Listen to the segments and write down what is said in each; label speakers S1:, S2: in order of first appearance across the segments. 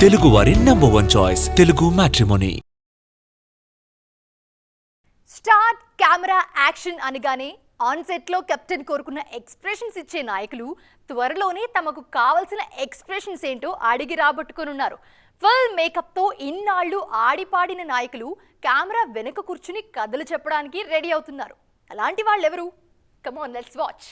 S1: తెలుగువారి number one choice Telugu matrimony
S2: start camera action అనగానే on సెట్లో కెప్టెన్ కోరుకున్న ఎక్స్ప్రెషన్స్ ఇచ్చే నాయకులు త్వరలోనే తమకు కావలసిన ఎక్స్ప్రెషన్స్ ఏంటో అడిగి రాబట్టుకొనున్నారు. ఫుల్ మేకప్తో ఇన్నాళ్ళు ఆడిపాడిన నాయకులు కెమెరా వెనుక కూర్చుని కథలు చెప్పడానికి రెడీ అవుతున్నారు. అలాంటి వాళ్ళు ఎవరు లెట్స్ వాచ్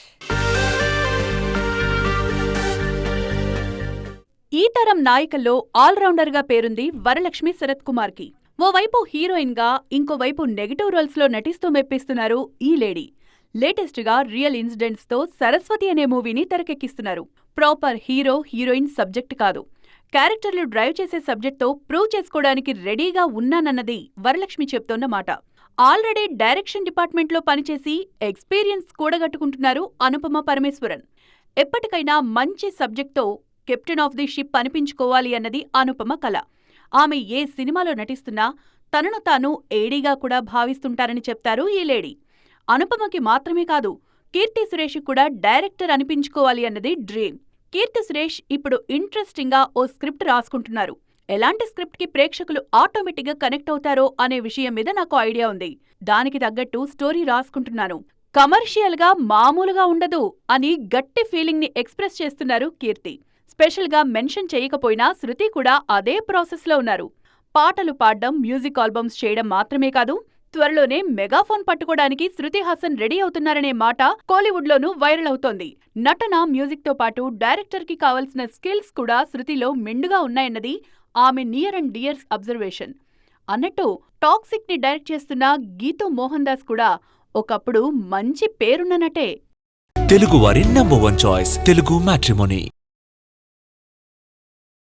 S3: ఈ తరం నాయికల్లో ఆల్రౌండర్గా పేరుంది వరలక్ష్మి శరత్ కుమార్కి. ఓవైపు హీరోయిన్గా ఇంకోవైపు నెగటివ్ రోల్స్లో నటిస్తూ మెప్పిస్తున్నారు ఈ లేడీ. లేటెస్ట్గా రియల్ ఇన్సిడెంట్స్తో సరస్వతి అనే మూవీని తెరకెక్కిస్తున్నారు. ప్రాపర్ హీరో హీరోయిన్ సబ్జెక్ట్ కాదు. క్యారెక్టర్లు డ్రైవ్ చేసే సబ్జెక్ట్తో ప్రూవ్ చేసుకోవడానికి రెడీగా ఉన్నానన్నది వరలక్ష్మి చెప్తోన్న మాట. ఆల్రెడీ డైరెక్షన్ డిపార్ట్మెంట్లో పనిచేసి ఎక్స్పీరియన్స్ కూడగట్టుకుంటున్నారు అనుపమ పరమేశ్వరన్. ఎప్పటికైనా మంచి సబ్జెక్ట్తో కెప్టెన్ ఆఫ్ ది షిప్ అనిపించుకోవాలి అన్నది అనుపమ కల. ఆమె ఏ సినిమాలో నటిస్తున్నా తనను తాను ఏడీగా కూడా భావిస్తుంటారని చెప్తారు ఈ లేడీ. అనుపమకి మాత్రమే కాదు కీర్తి సురేష్ కూడా డైరెక్టర్ అనిపించుకోవాలి అన్నది డ్రీమ్. కీర్తి సురేష్ ఇప్పుడు ఇంట్రెస్టింగ్గా ఓ స్క్రిప్ట్ రాసుకుంటున్నారు. ఎలాంటి స్క్రిప్ట్కి ప్రేక్షకులు ఆటోమేటిక్గా కనెక్ట్ అవుతారో అనే విషయం మీద నాకు ఐడియా ఉంది. దానికి తగ్గట్టు స్టోరీ రాసుకుంటున్నాను. కమర్షియల్గా మామూలుగా ఉండదు అని గట్టి ఫీలింగ్ని ఎక్స్ప్రెస్ చేస్తున్నారు కీర్తి. స్పెషల్గా మెన్షన్ చేయకపోయినా శృతి కూడా అదే ప్రాసెస్లో ఉన్నారు. పాటలు పాడడం మ్యూజిక్ ఆల్బమ్స్ చేయడం మాత్రమే కాదు త్వరలోనే మెగాఫోన్ పట్టుకోవడానికి శృతి హాసన్ రెడీ అవుతున్నారనే మాట కోలీవుడ్లోనూ వైరల్ అవుతోంది. నటన మ్యూజిక్తో పాటు డైరెక్టర్కి కావలసిన స్కిల్స్ కూడా శృతిలో మెండుగా ఉన్నాయన్నది ఆమె నియర్ అండ్ డియర్స్ అబ్జర్వేషన్. అన్నట్టు టాక్సిక్ని డైరెక్ట్ చేస్తున్న గీతూ మోహన్ దాస్ కూడా ఒకప్పుడు మంచి పేరున్న నటే.
S1: తెలుగువారి number one choice Telugu matrimony.